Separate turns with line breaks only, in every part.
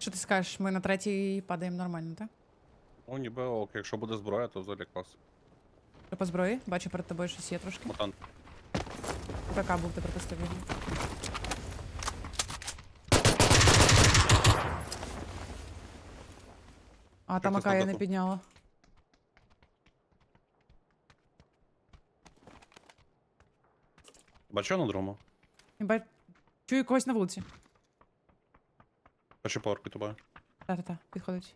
Що ти скажеш? Ми на третій падаємо нормально, так?
Ну, ніби ок, якщо буде зброя, то взагалі клас.
Що по зброї? Бачу перед тобою щось є трошки.
Мутант.
ПК був ти пропустив його. А там АК я не підняла.
Бачу на другому.
Ніби чую когось на вулиці.
Перший поверх під тобою.
Та-та-та, підходить.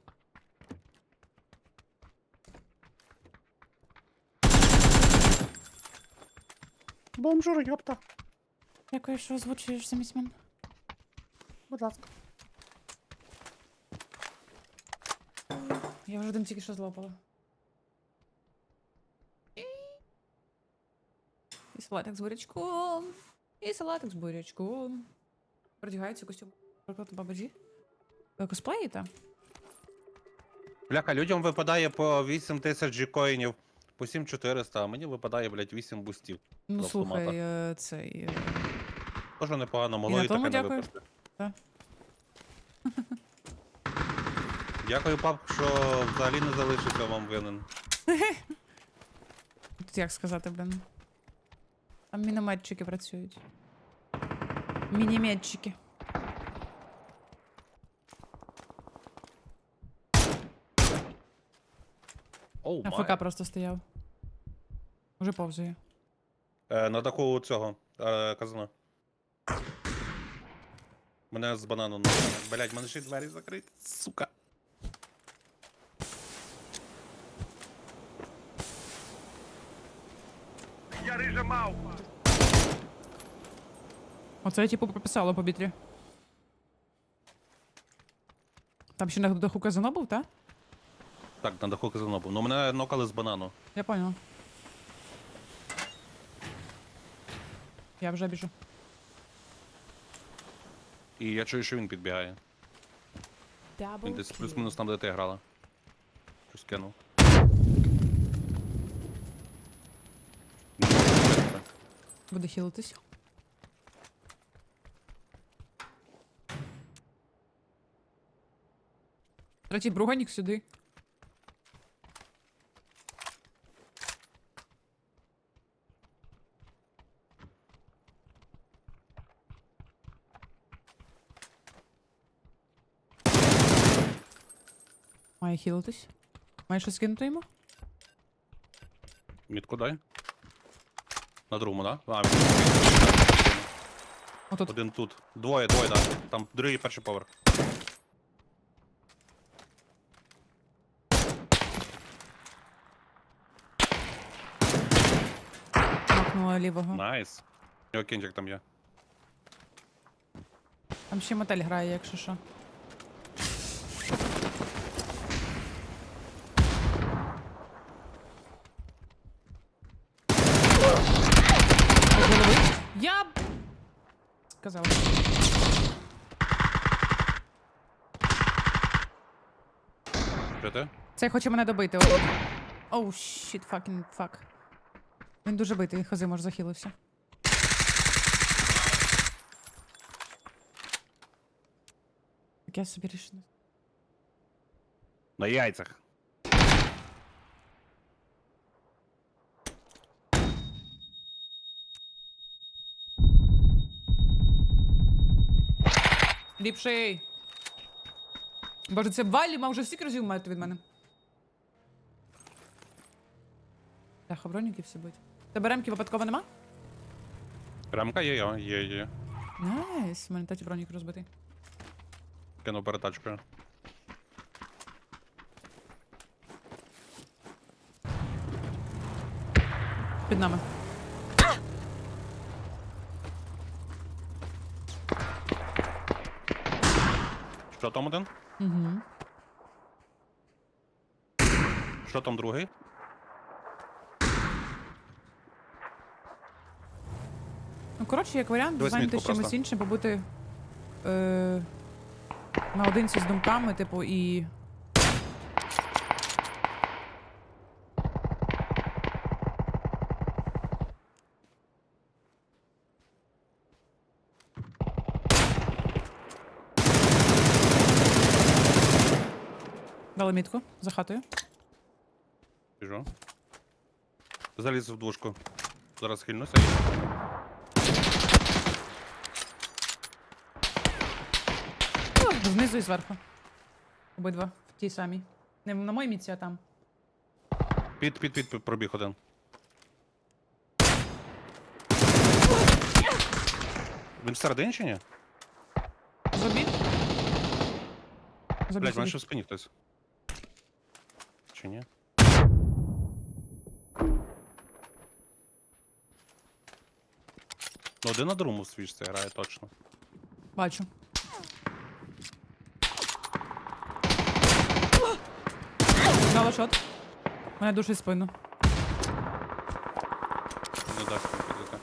Бомжур, йопта.
Дякую, що озвучуєш замість мене.
Будь ласка.
Я вже один тільки що злопала. І салатик з бурячком. І салатик з бурячком. Продягається костюм. Приклад бабаджі. Ви косплеїте?
Бляха, людям випадає по 8 тисяч джікоїнів, по 7400, а мені випадає, блядь, 8 бустів.
Ну
З
слухай, е, цей. е,
Тоже непогано,
І на тому
таке не
дякую. Так.
Дякую, пап, що взагалі не залишився вам винен.
Тут як сказати, блин. Там мінометчики працюють. Мініметчики.
Оу,
А
май.
Просто стояв. Уже повзує.
Е, на даху цього е, казана. Мене з банану на. Блять, мене ще й двері закриті, сука.
Оце я типу прописала по бітрі. Там ще на даху казано був, так?
Так, на даху казано був. Ну мене нокали з банану.
Я понял. Я вже біжу.
І я чую, що він підбігає. Він десь плюс-мінус там, де ти грала. Щось кинув.
Буде хілитись. Третій бруганік сюди. Має хілитись. Має щось кинути йому?
Мітку дай. На другому, да? А,
Отут.
один тут. Двоє, двоє, да. Там другий перший поверх.
Макнула лівого.
Найс. У нього кінчик там є.
Там ще мотель грає, якщо що. З голови? Я б... сказав.
Що ти?
Цей хоче мене добити. Оу, щіт, факін, фак. Він дуже битий, хази, може, захилився. Так я собі рішення.
На яйцях.
Ліпший. Боже, це Валі, ма вже стільки разів мають від мене. Бляха, броніки всі будуть. Тебе ремки випадково нема?
Рамка є, є, є, є.
Найс, у мене таті бронік розбитий.
Кинув перетачкою.
Під нами.
Що там один?
Угу.
Що там другий?
Ну, коротше, як варіант,
Дивись
зайняти
мітку
чимось
просто.
іншим, побути е, наодинці з думками, типу, і. Дали мітку за хатою.
Біжу. Заліз в двушку. Зараз хильнуся.
Знизу і зверху. Обидва в тій самій. Не на моїй мітці, а там.
Під, під, під, під пробіг один. Він всередині чи ні?
Забіг.
Блять, мене ще в спині хтось. Чи ні? Ну, один на другому в свічці грає точно.
Бачу. Дала шот. Мене душить спину.
Не дасть мені підійти.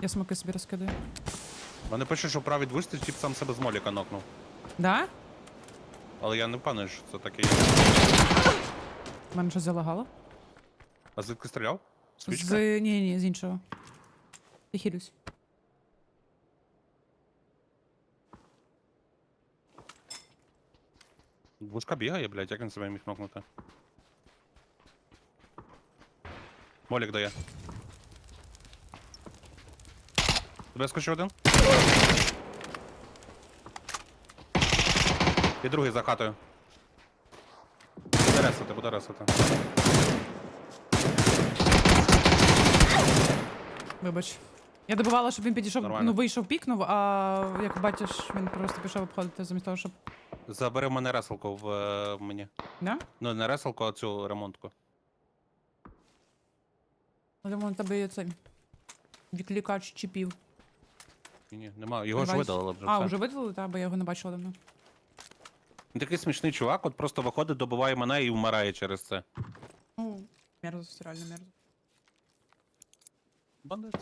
Я смоки собі розкидаю.
Вони пишуть, що правий двусті тип сам себе з моліка нокнув.
Да?
Але я не впевнений, що це таке є.
Мене щось залагало.
А звідки стріляв? Свічка?
З. Ні, ні, з іншого. Я хилюсь.
Двушка бігає, блядь, як він себе міг нокнути? Молік дає. Тебе скочив один? І другий за хатою. Буде ресити, буде ресити.
Вибач. Я добивала, щоб він підійшов,
Нормально.
ну вийшов, пікнув, а як бачиш, він просто пішов обходити замість того, щоб.
Забери в мене реселку в е, мені.
Да?
Ну, не реселку, а цю ремонтку.
Я думаю, тебе є цей. Відкликач чіпів.
Ні, ні, нема. Його ж видалили вже.
А,
все.
вже видали, так, бо я його не бачила давно.
Він такий смішний чувак, от просто виходить, добиває мене і вмирає через це.
Ну, мерзость, реально мерзость.
Бандит.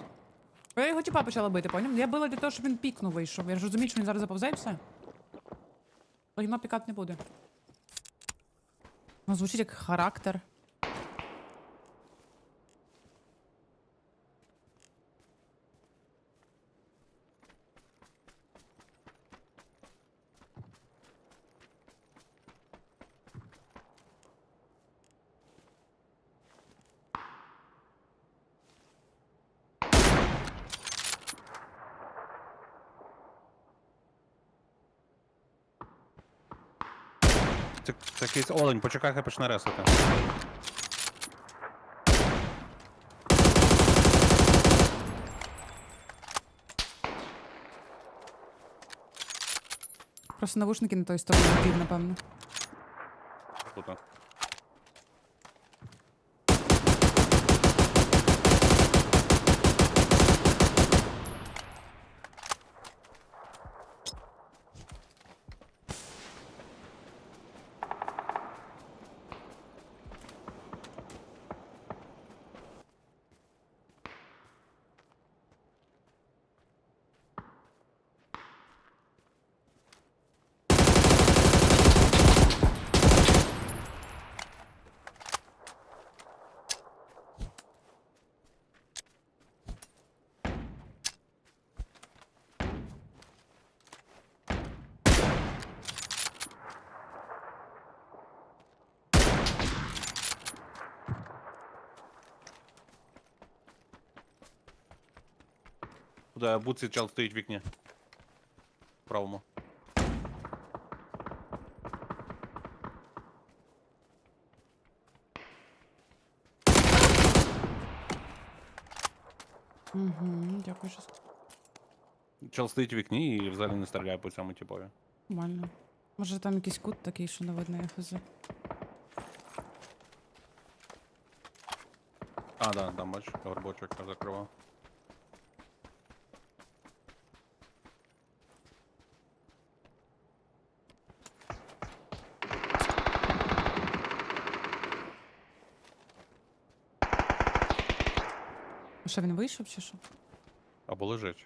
Я його тіпа почала бити, поняв? Я била для того, щоб він пікнув вийшов. Я ж розумію, що він зараз заповзе і все. Логіно пікати не буде. Ну, звучить як характер.
Це, це олень, почекай, хай почне ресити.
Просто навушники на той стороні напевно.
Тут. Куди буці чел стоїть в вікні. В правому.
Угу, дякую, що
Чел стоїть в вікні і взагалі не стріляє по цьому типові.
нормально. Може там якийсь кут такий, що не видно, я хз.
А, да, там бач, горбочок закривав.
Що він вийшов чи що?
Або лежить.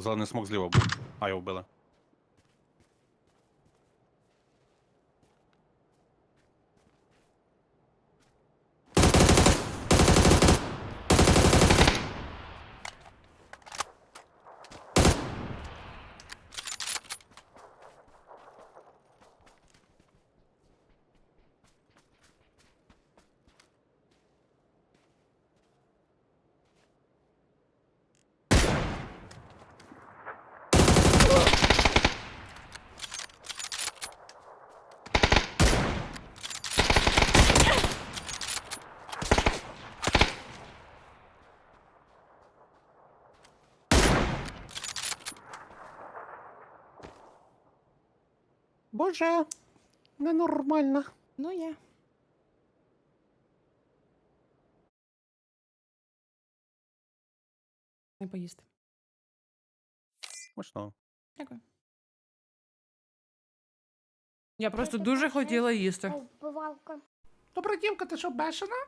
Зелений смок зліва був. А, його вбили. Боже, ненормально.
Ну є. Не поїсти.
Смачно.
Дякую. Я просто дуже хотіла їсти.
Вбивалка.
Добра дівка, ти що бешена?